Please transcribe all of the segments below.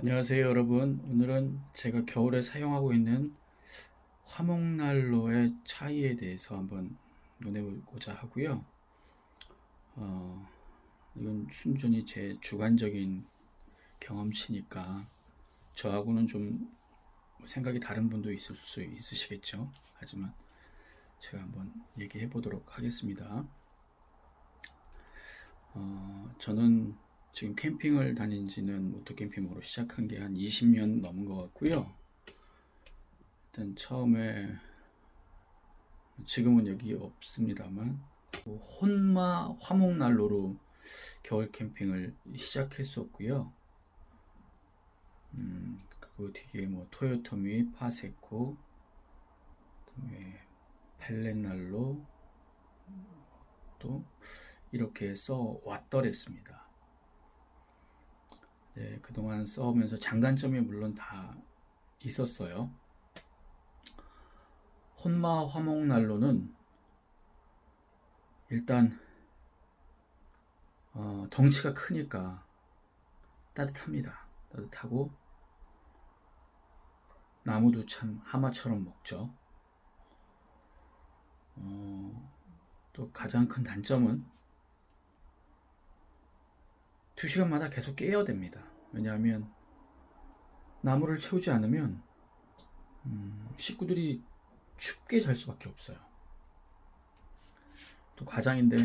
안녕하세요 여러분. 오늘은 제가 겨울에 사용하고 있는 화목난로의 차이에 대해서 한번 논해보고자 하고요. 어, 이건 순전히 제 주관적인 경험치니까 저하고는 좀 생각이 다른 분도 있을 수 있으시겠죠. 하지만 제가 한번 얘기해 보도록 하겠습니다. 어, 저는 지금 캠핑을 다닌 지는 모토 캠핑으로 시작한 게 한 20년 넘은 것 같고요. 일단 처음에 지금은 여기 없습니다만 혼마 화목난로로 겨울 캠핑을 시작했었고요. 음, 그리고 뒤에 뭐 토요토미, 파세코, 그다음에 펠렛난로 또 이렇게 써 왔더랬습니다. 네, 그동안 써오면서 장단점이 물론 다 있었어요. 혼마 화목난로는 일단 어, 덩치가 크니까 따뜻합니다. 따뜻하고 나무도 참 하마처럼 먹죠. 어, 또 가장 큰 단점은 2시간마다 계속 깨야 됩니다. 왜냐하면 나무를 채우지 않으면 음, 식구들이 춥게 잘 수밖에 없어요. 또 과장인데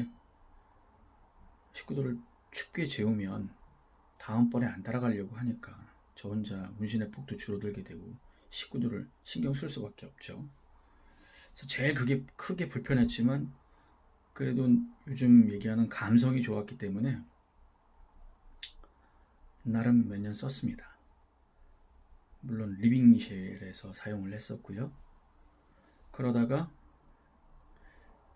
식구들을 춥게 재우면 다음번에 안 따라가려고 하니까 저 혼자 문신의 폭도 줄어들게 되고 식구들을 신경 쓸 수밖에 없죠. 그래서 제일 그게 크게 불편했지만 그래도 요즘 얘기하는 감성이 좋았기 때문에 나름 몇 년 썼습니다. 물론 리빙쉘에서 사용을 했었고요. 그러다가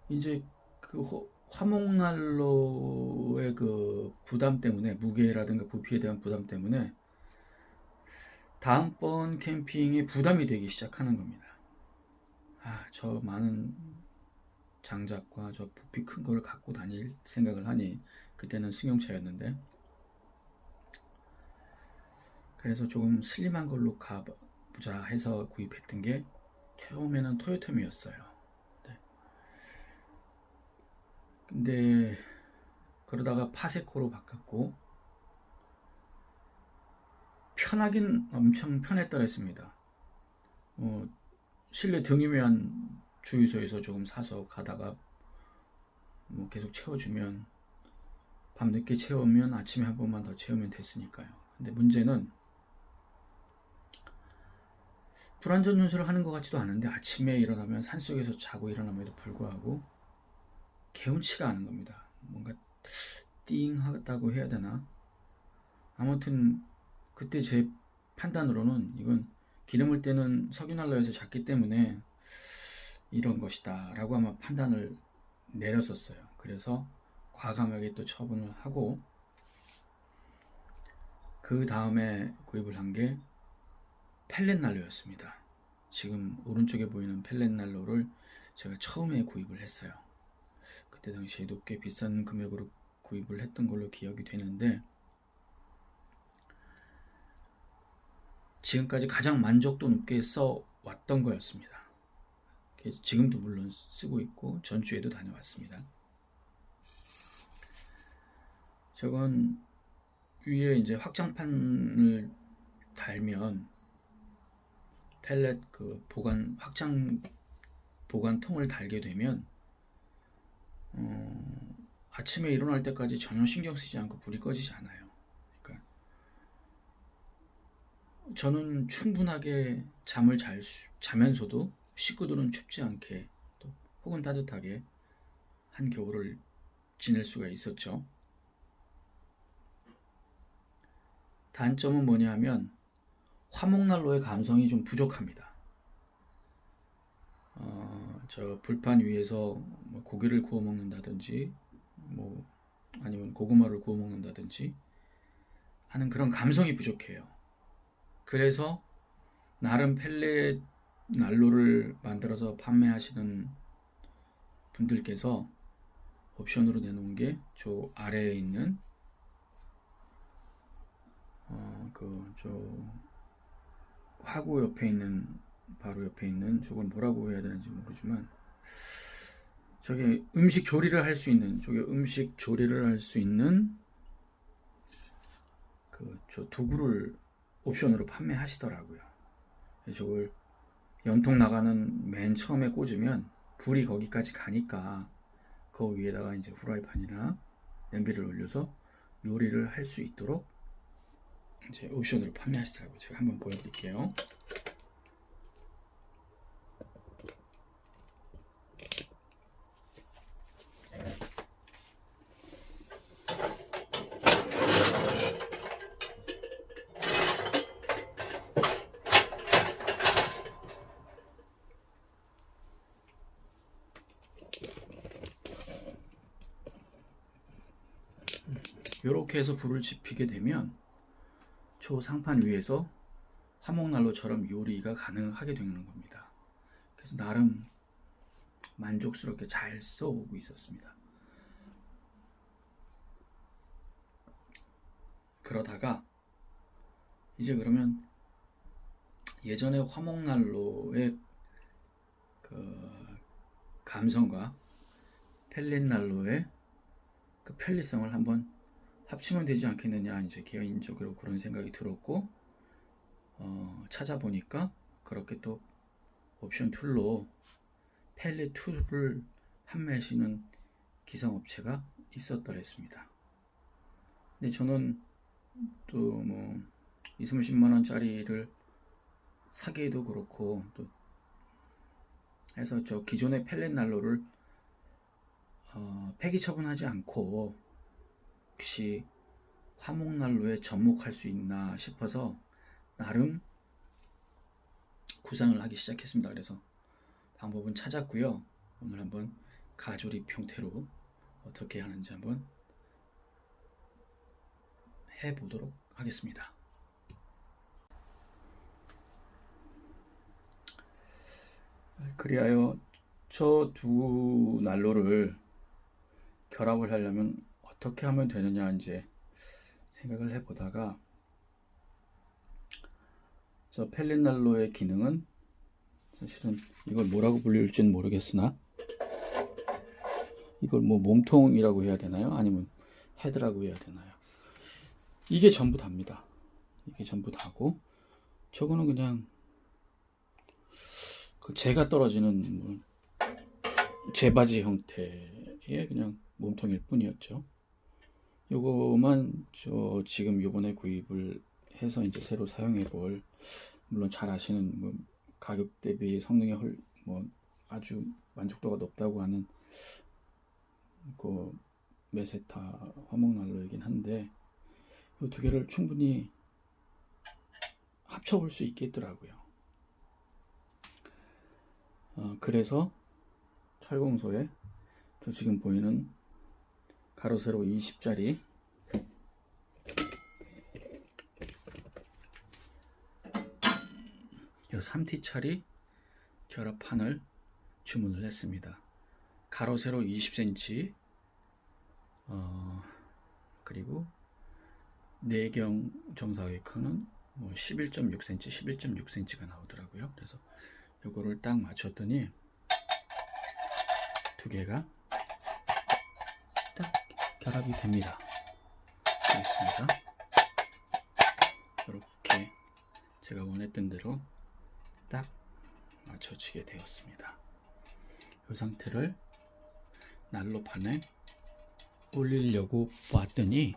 이제 그 호- 화목난로의 그 부담 때문에 무게라든가 부피에 대한 부담 때문에 다음번 캠핑에 부담이 되기 시작하는 겁니다. 아, 저 많은 장작과 저 부피 큰 걸 갖고 다닐 생각을 하니 그때는 승용차였는데 그래서 조금 슬림한 걸로 가보자 해서 구입했던 게 처음에는 토요토미였어요. 네. 근데 그러다가 파세코로 바꿨고 편하긴 엄청 편했더랬습니다. 어, 실내 등유면 주유소에서 조금 사서 가다가 뭐 계속 채워주면 밤 늦게 채우면 아침에 한 번만 더 채우면 됐으니까요. 근데 문제는 불안전 연수를 하는 것 같지도 않은데 아침에 일어나면 산속에서 자고 일어남에도 불구하고 개운치가 않은 겁니다. 뭔가 띵하다고 해야 되나? 아무튼 그때 제 판단으로는 이건 기름을 때는 석유난로에서 잤기 때문에 이런 것이다 라고 아마 판단을 내렸었어요. 그래서 과감하게 또 처분을 하고 그 다음에 구입을 한게 펠렛 난로였습니다. 지금 오른쪽에 보이는 펠렛 난로를 제가 처음에 구입을 했어요. 그때 당시에도 꽤 비싼 금액으로 구입을 했던 걸로 기억이 되는데 지금까지 가장 만족도 높게 써 왔던 거였습니다. 지금도 물론 쓰고 있고 전주에도 다녀왔습니다. 저건 위에 이제 확장판을 달면 펠렛 그 보관 확장 보관통을 달게 되면 어, 아침에 일어날 때까지 전혀 신경 쓰지 않고 불이 꺼지지 않아요. 그러니까 저는 충분하게 잠을 잘 수- 자면서도 식구들은 춥지 않게 또 혹은 따뜻하게 한 겨울을 지낼 수가 있었죠. 단점은 뭐냐면 화목난로의 감성이 좀 부족합니다. 어, 저 불판 위에서 뭐 고기를 구워 먹는다든지, 뭐 아니면 고구마를 구워 먹는다든지 하는 그런 감성이 부족해요. 그래서 나름 펠렛 난로를 만들어서 판매하시는 분들께서 옵션으로 내놓은 게 저 아래에 있는 어, 그저 화구 옆에 있는 바로 옆에 있는 저걸 뭐라고 해야 되는지 모르지만 저게 음식 조리를 할 수 있는 저게 음식 조리를 할 수 있는 그 저 도구를 옵션으로 판매하시더라고요. 저걸 연통 나가는 맨 처음에 꽂으면 불이 거기까지 가니까 그 위에다가 이제 후라이팬이나 냄비를 올려서 요리를 할 수 있도록 이제 옵션으로 판매하시더라고요. 제가 한번 보여드릴게요. 이렇게 해서 불을 지피게 되면 저 상판 위에서 화목난로처럼 요리가 가능하게 되는 겁니다. 그래서 나름 만족스럽게 잘 써오고 있었습니다. 그러다가 이제 그러면 예전에 화목난로의 그 감성과 펠릿난로의 그 편리성을 한번 합치면 되지 않겠느냐 이제 개인적으로 그런 생각이 들었고 어, 찾아보니까 그렇게 또 옵션 툴로 펠릿 툴을 판매하시는 기성업체가 있었더랬습니다. 근데 저는 또 뭐 2, 30만 원짜리를 사기에도 그렇고 또 해서 저 기존의 펠렛 난로를 어, 폐기 처분하지 않고 혹시 화목난로에 접목할 수 있나 싶어서 나름 구상을 하기 시작했습니다. 그래서 방법은 찾았고요. 오늘 한번 가조립 형태로 어떻게 하는지 한번 해보도록 하겠습니다. 그리하여 저 두 난로를 결합을 하려면 어떻게 하면 되느냐 이제 생각을 해보다가 저 펠린난로의 기능은 사실은 이걸 뭐라고 불릴지는 모르겠으나 이걸 뭐 몸통이라고 해야 되나요? 아니면 헤드라고 해야 되나요? 이게 전부 답니다. 이게 전부 다고 저거는 그냥 그 재가 떨어지는 뭐 재바지 형태의 그냥 몸통일 뿐이었죠. 요거만 저 지금 요번에 구입을 해서 이제 새로 사용해 볼 물론 잘 아시는 뭐 가격 대비 성능이 헐, 뭐 아주 만족도가 높다고 하는 그 메세타 화목난로이긴 한데 이 두 개를 충분히 합쳐볼 수 있겠더라고요. 어, 그래서 철공소에 저 지금 보이는 가로 세로 20짜리 요 3T짜리 결합판을 주문을 했습니다. 가로 세로 20cm 어, 그리고 내경 정사각형은 뭐 11.6cm, 11.6cm가 나오더라고요. 그래서 요거를 딱 맞췄더니 두 개가 딱 결합이 됩니다. 알겠습니다. 이렇게 제가 원했던 대로 딱 맞춰지게 되었습니다. 이 상태를 난로판에 올리려고 봤더니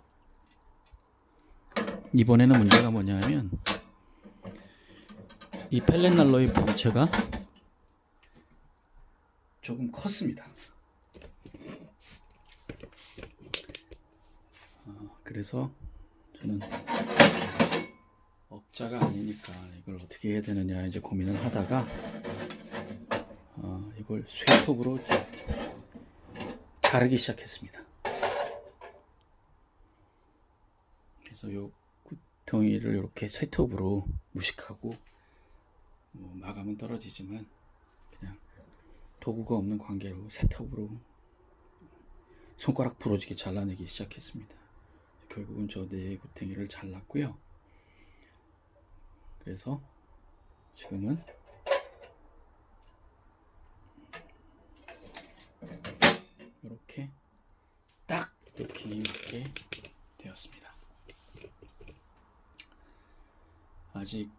이번에는 문제가 뭐냐면 이 펠렛 난로의 본체가 조금 컸습니다. 어, 그래서 저는 업자가 아니니까 이걸 어떻게 해야 되느냐 이제 고민을 하다가 어, 이걸 쇠톱으로 자르기 시작했습니다. 그래서 요 구덩이를 이렇게 쇠톱으로 무식하고 뭐 마감은 떨어지지만 그냥 도구가 없는 관계로 쇠톱으로 손가락 부러지게 잘라내기 시작했습니다. 결국은 저 네 구덩이를 잘랐고요. 그래서 지금은 이렇게 딱 도킹이 맞게 되었습니다. 아직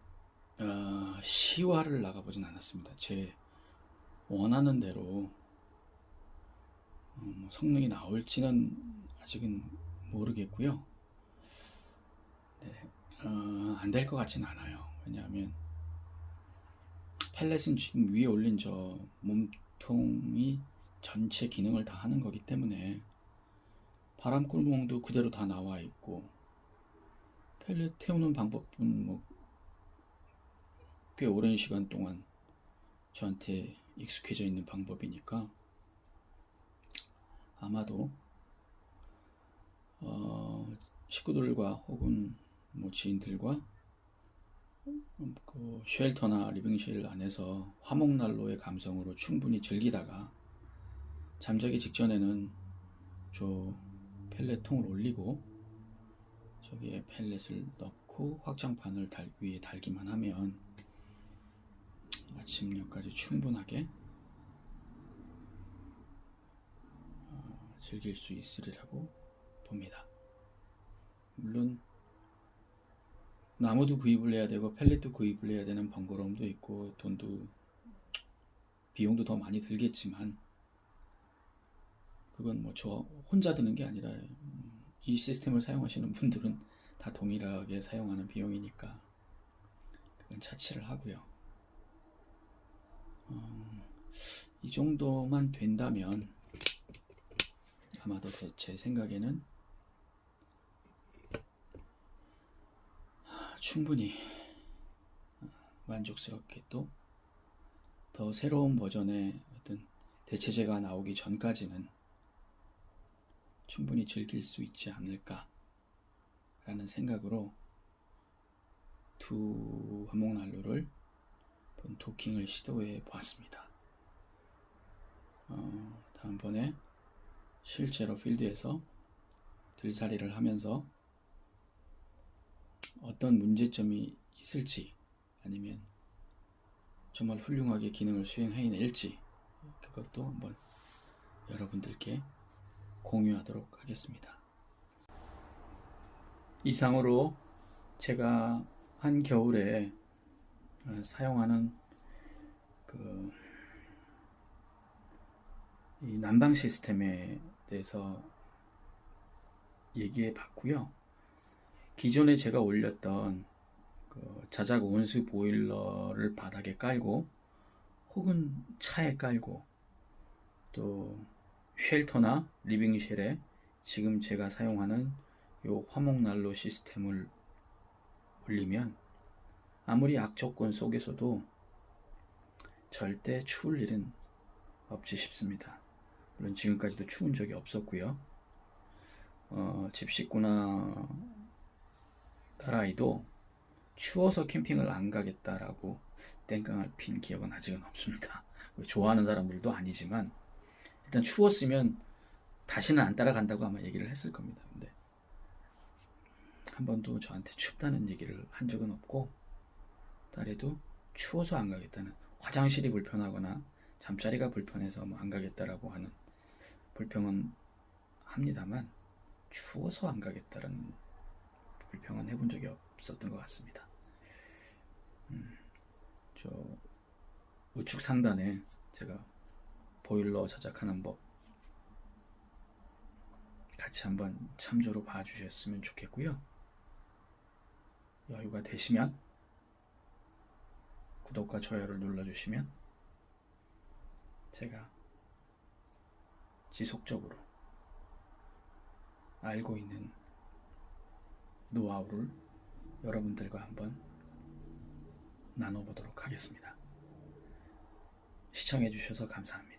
어, 시화를 나가보진 않았습니다. 제 원하는 대로 어, 뭐 성능이 나올지는 아직은 모르겠고요. 네, 어, 안될 것 같진 않아요. 왜냐하면 펠렛은 지금 위에 올린 저 몸통이 전체 기능을 다 하는 거기 때문에 바람 꿀봉도 그대로 다 나와 있고 펠렛 태우는 방법은 뭐 꽤 오랜 시간 동안 저한테 익숙해져 있는 방법이니까 아마도 어, 식구들과 혹은 뭐 지인들과 그 쉘터나 리빙쉘 안에서 화목난로의 감성으로 충분히 즐기다가 잠자기 직전에는 저 펠렛통을 올리고 저기에 펠렛을 넣고 확장판을 달, 위에 달기만 하면 아침녘까지 충분하게 어, 즐길 수 있으리라고 봅니다. 물론 나무도 구입을 해야 되고 펠렛도 구입을 해야 되는 번거로움도 있고 돈도 비용도 더 많이 들겠지만 그건 뭐 저 혼자 드는 게 아니라 음, 이 시스템을 사용하시는 분들은 다 동일하게 사용하는 비용이니까 그건 차치를 하고요. 어, 이 정도만 된다면 아마도 제- 제 생각에는 하, 충분히 어, 만족스럽게 또 더 새로운 버전의 어떤 대체제가 나오기 전까지는 충분히 즐길 수 있지 않을까 라는 생각으로 두 화목난로를 본 도킹을 시도해 보았습니다. 어, 다음번에 실제로 필드에서 들살이를 하면서 어떤 문제점이 있을지 아니면 정말 훌륭하게 기능을 수행해낼지 그것도 한번 여러분들께 공유하도록 하겠습니다. 이상으로 제가 한 겨울에 어, 사용하는 그이 난방 시스템에 대해서 얘기해 봤고요. 기존에 제가 올렸던 그 자작 온수 보일러를 바닥에 깔고 혹은 차에 깔고 또 쉘터나 리빙 쉘에 지금 제가 사용하는 요 화목난로 시스템을 올리면 아무리 악조건 속에서도 절대 추울 일은 없지 싶습니다. 물론 지금까지도 추운 적이 없었고요. 어, 집 식구나 딸아이도 추워서 캠핑을 안 가겠다라고 땡깡을 핀 기억은 아직은 없습니다. 좋아하는 사람들도 아니지만 일단 추웠으면 다시는 안 따라간다고 아마 얘기를 했을 겁니다. 근데 한 번도 저한테 춥다는 얘기를 한 적은 없고 딸애도 추워서 안 가겠다는 화장실이 불편하거나 잠자리가 불편해서 뭐 안 가겠다라고 하는 불평은 합니다만 추워서 안 가겠다라는 불평은 해본 적이 없었던 것 같습니다. 음, 저 우측 상단에 제가 보일러 제작하는 법 같이 한번 참조로 봐주셨으면 좋겠고요. 여유가 되시면 구독과 좋아요를 눌러주시면 제가 지속적으로 알고 있는 노하우를 여러분들과 한번 나눠보도록 하겠습니다. 시청해주셔서 감사합니다.